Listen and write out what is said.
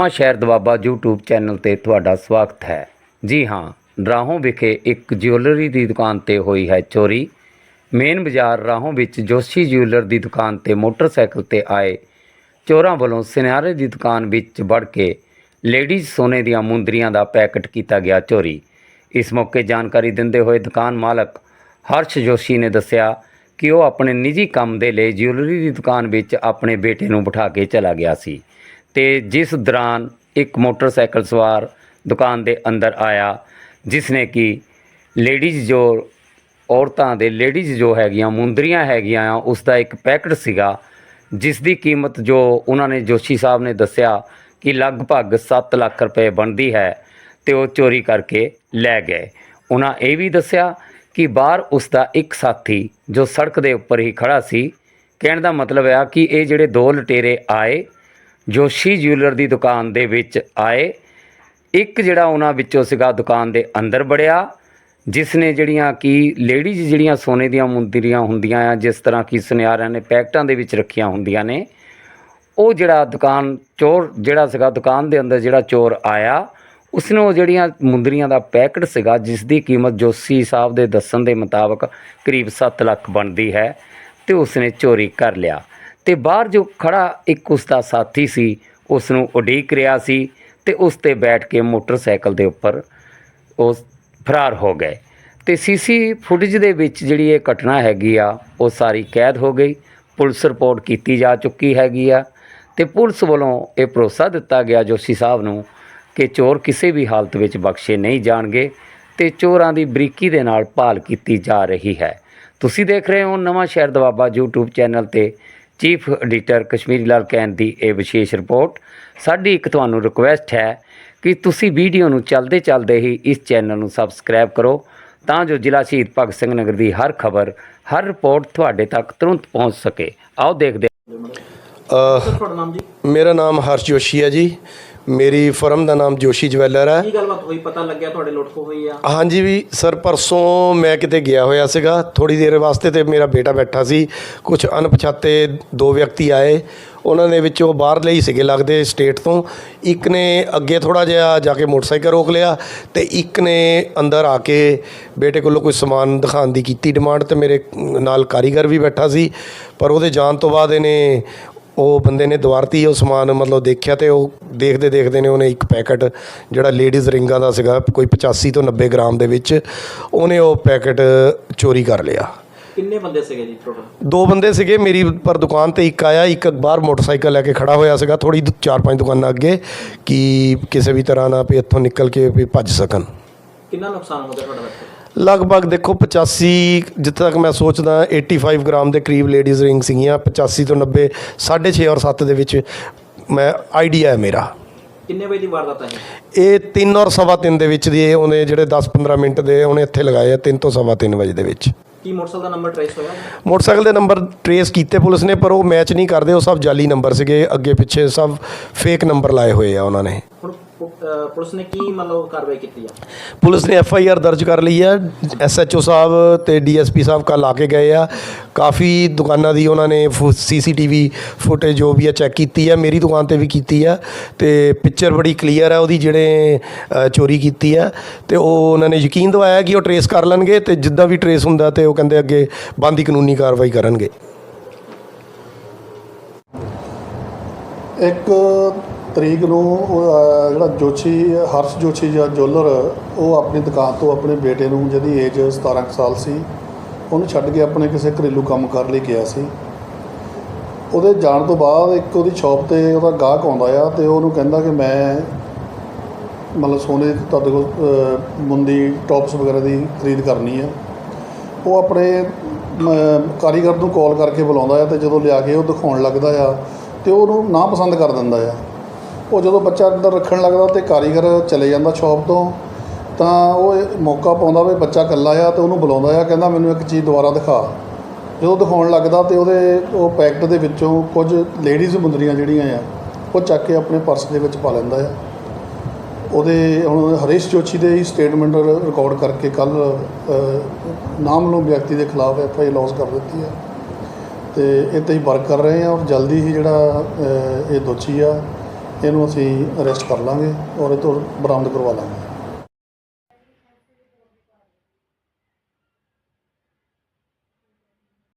ਨਵਾਂ ਸ਼ਹਿਰ Doaba YouTube channel ਤੇ ਤੁਹਾਡਾ ਸਵਾਗਤ ਹੈ। ਜੀ ਹਾਂ, ਰਾਹੋਂ ਵਿਖੇ ਇੱਕ ਜਿਊਲਰੀ ਦੀ ਦੁਕਾਨ ਤੇ ਹੋਈ ਹੈ ਚੋਰੀ। ਮੇਨ ਬਾਜ਼ਾਰ ਰਾਹੋਂ ਵਿੱਚ ਜੋਸ਼ੀ ਜਿਊਲਰ ਦੀ ਦੁਕਾਨ ਤੇ ਮੋਟਰਸਾਈਕਲ ਤੇ ਆਏ ਚੋਰਾਂ ਵੱਲੋਂ ਸੁਨਿਆਰੇ ਦੀ ਦੁਕਾਨ ਵਿੱਚ ਵੜ ਕੇ ਲੇਡੀਜ਼ ਸੋਨੇ ਦੀਆਂ ਮੁੰਦਰੀਆਂ ਦਾ ਪੈਕਟ ਕੀਤਾ ਗਿਆ ਚੋਰੀ। ਇਸ ਮੌਕੇ ਜਾਣਕਾਰੀ ਦਿੰਦੇ ਹੋਏ ਦੁਕਾਨ ਮਾਲਕ ਹਰਸ਼ ਜੋਸ਼ੀ ਨੇ ਦੱਸਿਆ ਕਿ ਉਹ ਆਪਣੇ ਨਿੱਜੀ ਕੰਮ ਦੇ ਲਈ ਜਿਊਲਰੀ ਦੀ ਦੁਕਾਨ ਵਿੱਚ ਆਪਣੇ ਬੇਟੇ ਨੂੰ ਬਿਠਾ ਕੇ ਚਲਾ ਗਿਆ ਸੀ। ਤੇ ਜਿਸ ਦੌਰਾਨ ਇੱਕ ਮੋਟਰਸਾਈਕਲ ਸਵਾਰ ਦੁਕਾਨ ਦੇ ਅੰਦਰ ਆਇਆ ਜਿਸ ਨੇ ਕਿ ਲੇਡੀਜ਼ ਜੋ ਔਰਤਾਂ ਦੇ ਲੇਡੀਜ਼ ਜੋ ਹੈਗੀਆਂ, ਮੁੰਦਰੀਆਂ ਹੈਗੀਆਂ ਆ ਉਸ ਦਾ ਇੱਕ ਪੈਕਟ ਸੀਗਾ ਜਿਸ ਦੀ ਕੀਮਤ ਜੋ ਉਹਨਾਂ ਨੇ ਜੋਸ਼ੀ ਸਾਹਿਬ ਨੇ ਦੱਸਿਆ ਕਿ ਲਗਭਗ 7 ਲੱਖ ਰੁਪਏ ਬਣਦੀ ਹੈ ਤੇ ਉਹ ਚੋਰੀ ਕਰਕੇ ਲੈ ਗਏ। ਉਹਨਾਂ ਇਹ ਵੀ ਦੱਸਿਆ ਕਿ ਬਾਹਰ ਉਸ ਦਾ ਇੱਕ ਸਾਥੀ ਜੋ ਸੜਕ ਦੇ ਉੱਪਰ ਹੀ ਖੜਾ ਸੀ, ਕਹਿਣ ਦਾ ਮਤਲਬ ਆ ਕਿ ਇਹ ਜਿਹੜੇ ਦੋ ਲਟੇਰੇ ਆਏ ਜੋਸ਼ੀ ਜਿਊਲਰ ਦੀ ਦੁਕਾਨ ਦੇ ਵਿੱਚ ਆਏ। ਇੱਕ ਜਿਹੜਾ ਉਹਨਾਂ ਵਿੱਚੋਂ ਸੀਗਾ ਦੁਕਾਨ ਦੇ ਅੰਦਰ ਵੜਿਆ, ਜਿਸ ਨੇ ਜਿਹੜੀਆਂ ਕਿ ਲੇਡੀਜ਼ ਜਿਹੜੀਆਂ ਸੋਨੇ ਦੀਆਂ ਮੁੰਦਰੀਆਂ ਹੁੰਦੀਆਂ ਆ, ਜਿਸ ਤਰ੍ਹਾਂ ਕਿ ਸੁਨਿਆਰਿਆਂ ਨੇ ਪੈਕਟਾਂ ਦੇ ਵਿੱਚ ਰੱਖੀਆਂ ਹੁੰਦੀਆਂ ਨੇ, ਉਹ ਜਿਹੜਾ ਦੁਕਾਨ ਚੋਰ ਜਿਹੜਾ ਸੀਗਾ ਦੁਕਾਨ ਦੇ ਅੰਦਰ ਜਿਹੜਾ ਚੋਰ ਆਇਆ, ਉਸਨੇ ਉਹ ਜਿਹੜੀਆਂ ਮੁੰਦਰੀਆਂ ਦਾ ਪੈਕਟ ਸੀਗਾ, ਜਿਸ ਦੀ ਕੀਮਤ ਜੋਸ਼ੀ ਸਾਹਿਬ ਦੇ ਦੱਸਣ ਦੇ ਮੁਤਾਬਕ ਕਰੀਬ 7 ਲੱਖ ਬਣਦੀ ਹੈ, ਤੇ ਉਸਨੇ ਚੋਰੀ ਕਰ ਲਿਆ। ਤੇ ਬਾਹਰ ਜੋ ਖੜਾ ਇੱਕ ਉਸ ਦਾ ਸਾਥੀ ਸੀ ਉਸ ਨੂੰ ਉਡੀਕ ਰਿਹਾ ਸੀ ਤੇ ਉਸ ਤੇ ਬੈਠ ਕੇ ਮੋਟਰਸਾਈਕਲ ਦੇ ਉੱਪਰ ਉਹ ਫਰਾਰ ਹੋ ਗਏ। ਤੇ ਸੀਸੀ ਫੁਟੇਜ ਦੇ ਵਿੱਚ ਜਿਹੜੀ ਇਹ ਘਟਨਾ ਹੈਗੀ ਆ, ਉਹ ਸਾਰੀ ਕੈਦ ਹੋ ਗਈ। ਪੁਲਿਸ ਰਿਪੋਰਟ ਕੀਤੀ ਜਾ ਚੁੱਕੀ ਹੈਗੀ ਆ ਤੇ ਪੁਲਿਸ ਵੱਲੋਂ ਇਹ ਭਰੋਸਾ ਦਿੱਤਾ ਗਿਆ ਜੋਸ਼ੀ ਸਾਹਿਬ ਨੂੰ ਕਿ ਚੋਰ ਕਿਸੇ ਵੀ ਹਾਲਤ ਵਿੱਚ ਬਖਸ਼ੇ ਨਹੀਂ ਜਾਣਗੇ ਤੇ ਚੋਰਾਂ ਦੀ ਬਰੀਕੀ ਦੇ ਨਾਲ ਭਾਲ ਕੀਤੀ ਜਾ ਰਹੀ ਹੈ। ਤੁਸੀਂ ਦੇਖ ਰਹੇ ਹੋ ਨਵਾਂ ਸ਼ਹਿਰ ਦਵਾਬਾ YouTube ਚੈਨਲ ਤੇ chief editor Kashmiri Lal can ਦੀ ਇਹ ਵਿਸ਼ੇਸ਼ ਰਿਪੋਰਟ। ਸਾਡੀ ਇੱਕ ਤੁਹਾਨੂੰ ਰਿਕੁਐਸਟ ਹੈ ਕਿ ਤੁਸੀਂ ਵੀਡੀਓ ਨੂੰ ਚੱਲਦੇ ਚੱਲਦੇ ਹੀ ਇਸ ਚੈਨਲ ਨੂੰ ਸਬਸਕ੍ਰਾਈਬ ਕਰੋ, ਤਾਂ ਜੋ ਜ਼ਿਲ੍ਹਾ ਸ਼ਹੀਦ ਭਗਤ ਸਿੰਘ ਨਗਰ ਦੀ ਹਰ ਖਬਰ, ਹਰ ਰਿਪੋਰਟ ਤੁਹਾਡੇ ਤੱਕ ਤੁਰੰਤ ਪਹੁੰਚ ਸਕੇ। ਆਓ ਦੇਖਦੇ ਮੇਰਾ ਨਾਮ ਹਰਸ਼ ਜੋਸ਼ੀ ਹੈ ਜੀ। ਮੇਰੀ ਫਰਮ ਦਾ ਨਾਮ ਜੋਸ਼ੀ ਜਵੈਲਰ ਹੈ। ਕੀ ਗੱਲਬਾਤ ਹੋਈ? ਪਤਾ ਲੱਗਿਆ ਤੁਹਾਡੇ ਲੁੱਟ ਖੋਹ ਹੋਈ ਆ? ਹਾਂਜੀ ਵੀ ਸਰ ਪਰਸੋਂ ਮੈਂ ਕਿਤੇ ਗਿਆ ਹੋਇਆ ਸੀਗਾ। ਥੋੜੀ ਦੇਰ ਵਾਸਤੇ ਤੇ ਮੇਰਾ ਬੇਟਾ ਬੈਠਾ ਸੀ। ਕੁਝ ਅਣਪਛਾਤੇ ਦੋ ਵਿਅਕਤੀ ਆਏ। ਉਹਨਾਂ ਦੇ ਵਿੱਚੋਂ ਬਾਹਰਲੇ ਹੀ ਸੀਗੇ ਲੱਗਦੇ ਸਟੇਟ ਤੋਂ। ਇੱਕ ਨੇ ਅੱਗੇ ਥੋੜਾ ਜਿਹਾ ਜਾ ਕੇ ਮੋਟਰਸਾਈਕਲ ਰੋਕ ਲਿਆ ਤੇ ਇੱਕ ਨੇ ਅੰਦਰ ਆ ਕੇ ਬੇਟੇ ਕੋਲੋਂ ਕੋਈ ਸਮਾਨ ਦਿਖਾਉਣ ਦੀ ਕੀਤੀ ਡਿਮਾਂਡ ਤੇ ਮੇਰੇ ਨਾਲ ਕਾਰੀਗਰ ਵੀ ਬੈਠਾ ਸੀ। ਪਰ ਉਹਦੇ ਜਾਣ ਤੋਂ ਬਾਅਦ ਇਹਨੇ ਉਹ ਬੰਦੇ ਨੇ ਦੁਆਰਤੀ ਉਹ ਸਮਾਨ ਮਤਲਬ ਦੇਖਿਆ ਤੇ ਉਹ ਦੇਖਦੇ ਦੇਖਦੇ ਨੇ ਉਹਨੇ ਇੱਕ ਪੈਕਟ ਜਿਹੜਾ ਲੇਡੀਜ਼ ਰਿੰਗਾਂ ਦਾ ਸੀਗਾ ਕੋਈ 85 ਤੋਂ 90 ਗ੍ਰਾਮ ਦੇ ਵਿੱਚ ਉਹਨੇ ਉਹ ਪੈਕਟ ਚੋਰੀ ਕਰ ਲਿਆ। ਕਿੰਨੇ ਬੰਦੇ ਸੀਗੇ ਜੀ ਟੋਟਲ ਦੋ ਬੰਦੇ ਸੀਗੇ ਮੇਰੀ ਪਰ ਦੁਕਾਨ ਤੇ ਇੱਕ ਆਇਆ ਇੱਕ ਬਾਹਰ ਮੋਟਰਸਾਈਕਲ ਲੈ ਕੇ ਖੜਾ ਹੋਇਆ ਸੀਗਾ ਥੋੜੀ ਚਾਰ ਪੰਜ ਦੁਕਾਨਾਂ ਅੱਗੇ ਕਿ ਕਿਸੇ ਵੀ ਤਰ੍ਹਾਂ ਨਾਲ ਵੀ ਇੱਥੋਂ ਨਿਕਲ ਕੇ ਵੀ ਭੱਜ ਸਕਣ। ਕਿੰਨਾ ਨੁਕਸਾਨ ਹੋ ਗਿਆ ਤੁਹਾਡਾ ਲਗਭਗ ਦੇਖੋ 85 ਜਿੱਥੇ ਤੱਕ ਮੈਂ ਸੋਚਦਾ 85 ਗ੍ਰਾਮ ਦੇ ਕਰੀਬ ਲੇਡੀਜ਼ ਰਿੰਗ ਸੀਗੀਆਂ 85 ਤੋਂ 90 6.5 ਔਰ 7 ਦੇ ਵਿੱਚ ਮੈਂ ਆਈਡੀਆ ਹੈ ਮੇਰਾ। ਕਿੰਨੇ ਵਜੇ ਦੀ ਵਾਰਦਾਤ ਹੈ ਇਹ 3 ਔਰ ਸਵਾ 3 ਦੇ ਵਿੱਚ ਦੀ ਇਹ ਉਹਨੇ ਜਿਹੜੇ 10-15 ਮਿੰਟ ਦੇ ਉਹਨੇ ਇੱਥੇ ਲਗਾਏ ਆ 3 ਤੋਂ ਸਵਾ 3 ਵਜੇ ਦੇ ਵਿੱਚ। ਕੀ ਮੋਟਰਸਾਈਕਲ ਦਾ ਨੰਬਰ ਟ੍ਰੇਸ ਹੋਇਆ? ਮੋਟਰਸਾਈਕਲ ਦੇ ਨੰਬਰ ਟਰੇਸ ਕੀਤੇ ਪੁਲਿਸ ਨੇ ਪਰ ਉਹ ਮੈਚ ਨਹੀਂ ਕਰਦੇ ਉਹ ਸਭ ਜਾਲੀ ਨੰਬਰ ਸੀਗੇ ਅੱਗੇ ਪਿੱਛੇ ਸਭ ਫੇਕ ਨੰਬਰ ਲਾਏ ਹੋਏ ਆ ਉਹਨਾਂ ਨੇ। ਪੁਲਿਸ ਨੇ ਕੀ ਮਤਲਬ ਕਾਰਵਾਈ ਕੀਤੀ ਆ? ਪੁਲਿਸ ਨੇ ਐਫ ਆਈ ਆਰ ਦਰਜ ਕਰ ਲਈ ਹੈ ਐਸ ਐਚ ਓ ਸਾਹਿਬ ਤੇ ਡੀ ਐਸ ਪੀ ਸਾਹਿਬ ਕੱਲ੍ਹ ਆ ਕੇ ਗਏ ਆ। ਕਾਫੀ ਦੁਕਾਨਾਂ ਦੀ ਉਹਨਾਂ ਨੇ ਸੀ ਸੀ ਟੀ ਵੀ ਫੁਟੇਜ ਜੋ ਵੀ ਹੈ ਚੈੱਕ ਕੀਤੀ ਹੈ ਮੇਰੀ ਦੁਕਾਨ ਤੇ ਵੀ ਕੀਤੀ ਹੈ ਤੇ ਪਿਕਚਰ ਬੜੀ ਕਲੀਅਰ ਹੈ ਉਹਦੀ ਜਿਹੜੇ ਚੋਰੀ ਕੀਤੀ ਹੈ ਤੇ ਉਹ ਉਹਨਾਂ ਨੇ ਯਕੀਨ ਦਿਵਾਇਆ ਕਿ ਉਹ ਟਰੇਸ ਕਰ ਲੈਣਗੇ ਤੇ ਜਿੱਦਾਂ ਵੀ ਟਰੇਸ ਹੁੰਦਾ ਤੇ ਉਹ ਕਹਿੰਦੇ ਅੱਗੇ ਬੰਦੀ ਕਾਨੂੰਨੀ ਕਾਰਵਾਈ ਕਰਨਗੇ। ਇੱਕ ਤਰੀਕ ਨੂੰ ਉਹ, ਜਿਹੜਾ ਜੋਸ਼ੀ ਹਰਸ਼ ਜੋਸ਼ੀ ਜਾਂ ਜੋਲਰ ਉਹ ਆਪਣੀ ਦੁਕਾਨ ਤੋਂ ਆਪਣੇ ਬੇਟੇ ਨੂੰ ਜਿਹਦੀ ਏਜ 17 ਕੁ ਸਾਲ ਸੀ ਉਹਨੂੰ ਛੱਡ ਕੇ ਆਪਣੇ ਕਿਸੇ ਘਰੇਲੂ ਕੰਮ ਕਰਨ ਲਈ ਗਿਆ ਸੀ। ਉਹਦੇ ਜਾਣ ਤੋਂ ਬਾਅਦ ਇੱਕ ਉਹਦੀ ਸ਼ਾਪ ਤੇ ਉਹਦਾ ਗਾਹਕ ਆਉਂਦਾ ਆ ਤੇ ਉਹਨੂੰ ਕਹਿੰਦਾ ਕਿ ਮੈਂ ਮਤਲਬ ਸੋਨੇ ਤੁਹਾਡੇ ਕੋਲ ਮੁੰਦੀ ਟੌਪਸ ਵਗੈਰਾ ਦੀ ਖਰੀਦ ਕਰਨੀ ਆ। ਉਹ ਆਪਣੇ ਕਾਰੀਗਰ ਨੂੰ ਕਾਲ ਕਰਕੇ ਬੁਲਾਉਂਦਾ ਆ ਤੇ ਜਦੋਂ ਲਿਆ ਕੇ ਉਹ ਦਿਖਾਉਣ ਲੱਗਦਾ ਆ ਤੇ ਉਹਨੂੰ ਨਾ ਪਸੰਦ ਕਰ ਦਿੰਦਾ ਆ। ਉਹ ਜਦੋਂ ਬੱਚਾ ਅੰਦਰ ਰੱਖਣ ਲੱਗਦਾ ਤੇ ਕਾਰੀਗਰ ਚਲੇ ਜਾਂਦਾ ਸ਼ਾਪ ਤੋਂ, ਤਾਂ ਉਹ ਮੌਕਾ ਪਾਉਂਦਾ ਵੀ ਬੱਚਾ ਇਕੱਲਾ ਆ ਤੇ ਉਹਨੂੰ ਬੁਲਾਉਂਦਾ ਆ, ਕਹਿੰਦਾ ਮੈਨੂੰ ਇੱਕ ਚੀਜ਼ ਦੁਬਾਰਾ ਦਿਖਾ। ਜਦੋਂ ਦਿਖਾਉਣ ਲੱਗਦਾ ਤੇ ਉਹਦੇ, ਉਹ ਪੈਕਟ ਦੇ ਵਿੱਚੋਂ ਕੁਝ ਲੇਡੀਜ਼ ਮੁੰਦਰੀਆਂ ਜਿਹੜੀਆਂ ਆ, ਉਹ ਚੱਕ ਕੇ ਆਪਣੇ ਪਰਸ ਦੇ ਵਿੱਚ ਪਾ ਲੈਂਦਾ ਆ। ਉਹਦੇ, ਹੁਣ ਹਰੀਸ਼ ਜੋਸ਼ੀ ਦੇ ਹੀ ਸਟੇਟਮੈਂਟ ਰਿਕਾਰਡ ਕਰਕੇ ਕੱਲ ਨਾਮਲੂਮ ਵਿਅਕਤੀ ਦੇ ਖਿਲਾਫ ਐਫ ਆਈ ਲੌਂਚ ਕਰ ਦਿੱਤੀ ਹੈ ਤੇ ਇਹ ਤੇ ਹੀ ਵਰਕ ਕਰ ਰਹੇ ਆ ਔਰ ਜਲਦੀ ਹੀ ਜਿਹੜਾ ਇਹ ਦੋਸ਼ੀ ਆ ਇਹਨੂੰ ਅਸੀਂ ਅਰੈਸਟ ਕਰ ਲਾਂਗੇ ਔਰ ਇਹ ਤੋਂ ਬਰਾਮਦ ਕਰਵਾ ਲਾਂਗੇ।